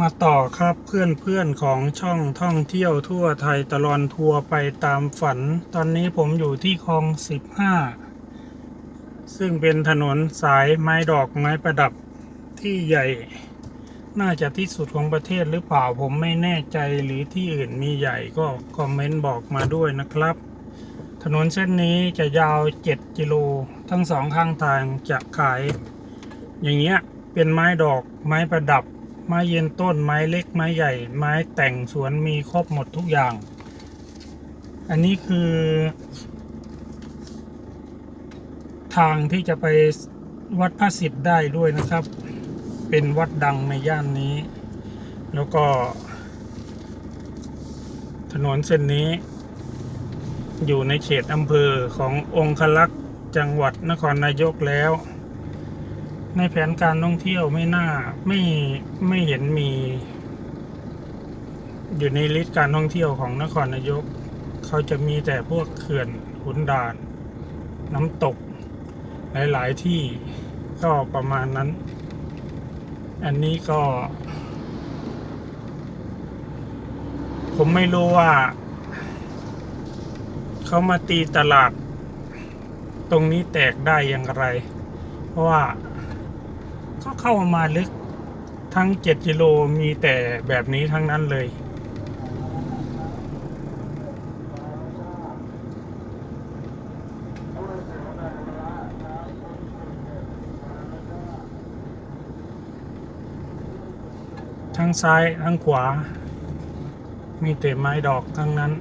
มาต่อครับเพื่อนเพื่อนๆของช่องท่องเที่ยวทั่วไทยตลอดทัวร์ไปตามฝัน ตอนนี้ผมอยู่ที่คลอง 15 ซึ่งเป็นถนนสายไม้ดอกไม้ประดับที่ใหญ่ น่าจะที่สุดของประเทศหรือเปล่าผมไม่แน่ใจหรือที่อื่นมีใหญ่ก็คอมเมนต์บอกมาด้วยนะครับ ถนนเส้นนี้จะยาว 7 กิโลทั้งสองข้างทางจะขาย อย่างเงี้ยเป็นไม้ดอกไม้ประดับ ไม้เยืนต้นไม้เล็กไม้ใหญ่ ไม้แต่งสวนมีครบหมดทุกอย่าง อันนี้คือ ทางที่จะไปวัดพระสิทธิ์ได้ด้วยนะครับ เป็นวัดดังในย่านนี้ แล้วก็ ถนนเส้นนี้ อยู่ในเขตอำเภอขององคลักษ์จังหวัดนครนายกแล้ว ในแผนการท่องเที่ยวไม่น่าไม่ไม่เห็นมี อยู่ในลิสต์การท่องเที่ยวของนครนายก เขาจะมีแต่พวกเขื่อนขุนด่าน น้ำตก หลาย ๆ ที่ก็ประมาณนั้น อันนี้ก็ ผมไม่รู้ว่า เขามาตีตลาด ตรงนี้แตกได้อย่างไร เพราะว่า ก็เข้ามาลึก ทั้ง7กิโลมีแต่แบบนี้ทั้งนั้นเลย ทั้งซ้ายทั้งขวา มีแต่ไม้ดอกทั้งนั้น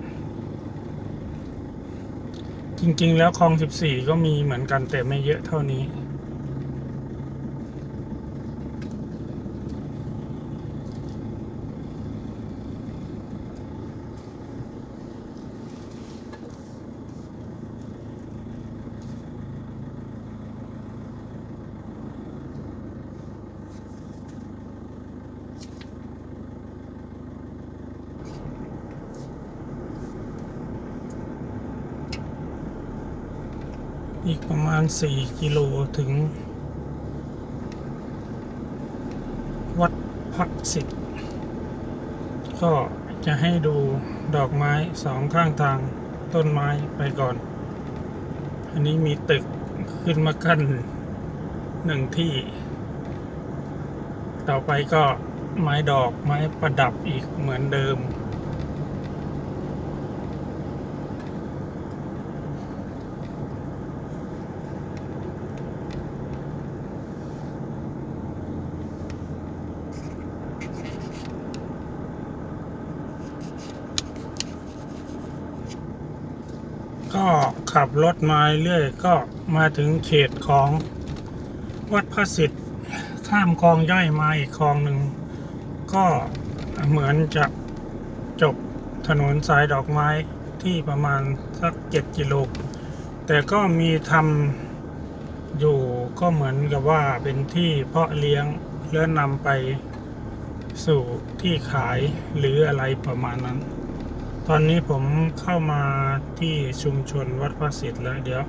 จริง ๆ แล้วคลอง 14 ก็มีเหมือนกันแต่ไม่เยอะเท่านี้ อีกประมาณ 4 กิโลถึง วัดพักสิทธิ์ก็จะให้ดูดอกไม้สองข้างทางต้นไม้ไปก่อน อันนี้มีตึกขึ้นมากั้นหนึ่งที่ ต่อไปก็ไม้ดอกไม้ประดับอีกเหมือนเดิม ขับรถมาเรื่อยก็มาถึงเขตของวัดพระสิทธิ์ข้ามคลองย่อยมาอีกคลองหนึ่ง ก็เหมือนจะจบถนนสายดอกไม้ที่ประมาณสักเจ็ดกิโล แต่ก็มีทำอยู่ก็เหมือนกับว่าเป็นที่เพาะเลี้ยงเลื่อนนำไปสู่ที่ขายหรืออะไรประมาณนั้น ตอนนี้ผมเข้ามาที่ชุมชนวัดพระสิทธิ์แล้วเดี๋ยว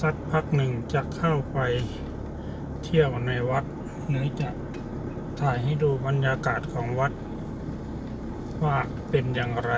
สักพักหนึ่งจะเข้าไปเที่ยวในวัดเนื้อจะถ่ายให้ดูบรรยากาศของวัดว่าเป็นอย่างไร